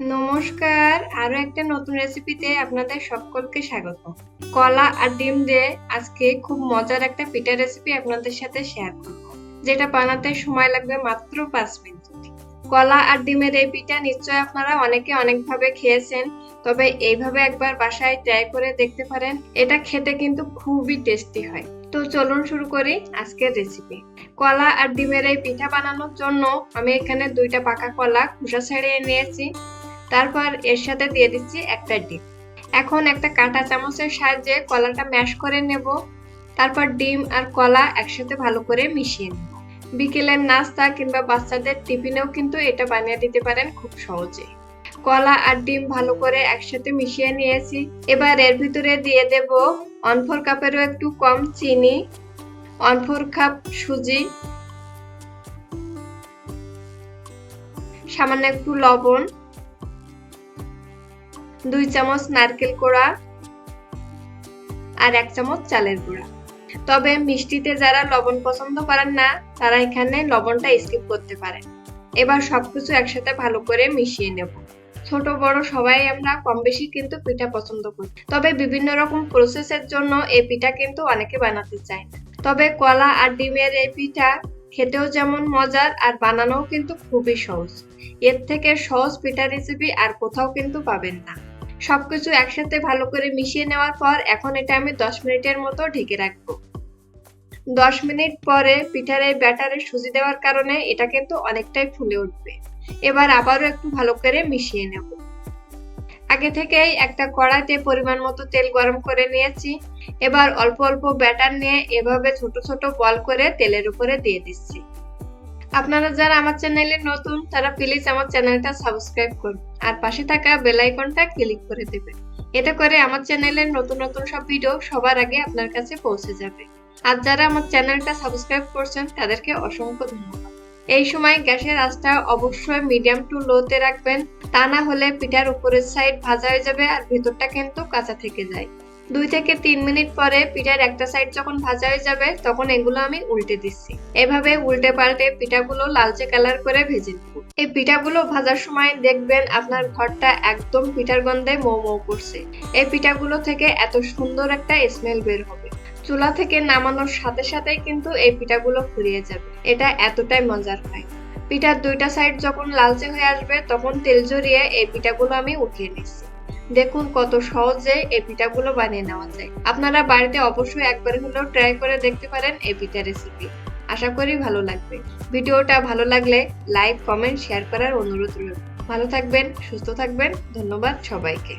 নমস্কার, আরও একটা নতুন রেসিপিতে আপনাদের সকলকে স্বাগত। কলা আর ডিম দিয়ে আজকে খুব মজার একটা পিঠা রেসিপি আপনাদের সাথে শেয়ার করব, যেটা বানাতে সময় লাগবে মাত্র পাঁচ মিনিট। কলা আর ডিমের এই পিঠা নিশ্চয় আপনারা অনেকে অনেকভাবে খেয়েছেন, তবে এইভাবে একবার বাসায় ট্রাই করে দেখতে পারেন, এটা খেতে কিন্তু খুবই টেস্টি হয়। তো চলুন শুরু করি আজকের রেসিপি কলা আর ডিমের এই পিঠা বানানোর জন্য আমি এখানে দুইটা পাকা কলা খোসা ছাড়িয়ে নিয়েছি। তারপর এর সাথে দিয়ে দিচ্ছি একটা ডিম। এখন একটা কাঁটা চামচের সাহায্যে কলাটা ম্যাশ করে নেব। তারপর ডিম আর কলা একসাথে ভালো করে মিশিয়ে নেব। বিকেলের নাস্তা কিংবা বাচ্চাদের টিফিনেও কিন্তু এটা বানিয়ে দিতে পারেন খুব সহজে। কলা আর ডিম ভালো করে একসাথে মিশিয়ে নিয়েছি। এবার এর ভিতরে দিয়ে দেব ওয়ান ফোর কাপেরও একটু কম চিনি, ওয়ান ফোর কাপ সুজি, সামান্য একটু লবণ দুই চামচ নারকেল কোড়া আর এক চামচ চালের গুঁড়া। তবে মিষ্টিতে যারা লবণ পছন্দ করেন না, তারা এখানে লবণটা স্কিপ করতে পারেন। এবার সবকিছু একসাথে ভালো করে মিশিয়ে নেব। ছোট, বড় সবাই আমরা কম বেশি কিন্তু পিঠা পছন্দ করি। তবে বিভিন্ন রকম প্রসেসের জন্য এই পিঠা কিন্তু অনেকে বানাতে চায় না। তবে কলা আর ডিমের এই পিঠা খেতেও যেমন মজার আর বানানোও কিন্তু খুবই সহজ। এর থেকে সহজ পিঠা রেসিপি আর কোথাও কিন্তু পাবেন না। সবকিছু একসাথে ভালো করে মিশিয়ে নেওয়ার পর এখন এটা আমি দশ মিনিটের মতো ঢেকে রাখব। দশ মিনিট পরে পিঠার এই ব্যাটারে সুজি দেওয়ার কারণে এটা কিন্তু অনেকটাই ফুলে উঠবে। এবার আবারও একটু ভালো করে মিশিয়ে নেব। আগে থেকেই একটা কড়াইতে পরিমাণ মতো তেল গরম করে নিয়েছি। এবার অল্প অল্প ব্যাটার নিয়ে এভাবে ছোট ছোট বল করে তেলের উপরে দিয়ে দিচ্ছি। আপনারা যারা আমার চ্যানেলে নতুন, তারা প্লিজ আমার চ্যানেলটা সাবস্ক্রাইব করুন। আর পাশে থাকা বেল আইকনটা ক্লিক করে দেবেন। এতে করে আমার চ্যানেলের নতুন নতুন সব ভিডিও সবার আগে আপনার কাছে পৌঁছে যাবে। আর যারা আমার চ্যানেলটা সাবস্ক্রাইব করছেন, তাদেরকে অসংখ্য ধন্যবাদ। এই সময় গ্যাসের আঁচটা অবশ্যই মিডিয়াম টু লোতে রাখবেন। তা না হলে পিঠার উপরের সাইড ভাজা হয়ে যাবে আর ভেতরটা কিন্তু কাঁচা থেকে যায়। দুই থেকে তিন মিনিট পরে পিঠার একটা সাইড যখন ভাজা হয়ে যাবে, তখন এগুলো আমি উল্টে দিচ্ছি। এভাবে উল্টে পাল্টে পিঠাগুলো লালচে কালার করে ভেজে নেব। এই পিঠাগুলো ভাজার সময় দেখবেন আপনার ঘরটা একদম পিঠার গন্ধে মৌ মৌ করছে। এই পিঠাগুলো থেকে এত সুন্দর একটা স্মেল বের হবে। চুলা থেকে নামানোর সাথে সাথে কিন্তু এই পিঠাগুলো ফুরিয়ে যাবে। এটা এতটাই মজার হয়। পিঠার দুইটা সাইড যখন লালচে হয়ে আসবে, তখন তেল জড়িয়ে এই পিঠাগুলো আমি উঠিয়ে নিচ্ছি। দেখুন কত সহজে এই পিঠাগুলো বানিয়ে নেওয়া যায়। আপনারা বাড়িতে অবশ্যই একবার হলেও ট্রাই করে দেখতে পারেন এই পিঠা রেসিপি আশা করি ভালো লাগবে। ভিডিওটা ভালো লাগলে লাইক কমেন্ট শেয়ার করার অনুরোধ রইল। ভালো থাকবেন, সুস্থ থাকবেন। ধন্যবাদ সবাইকে।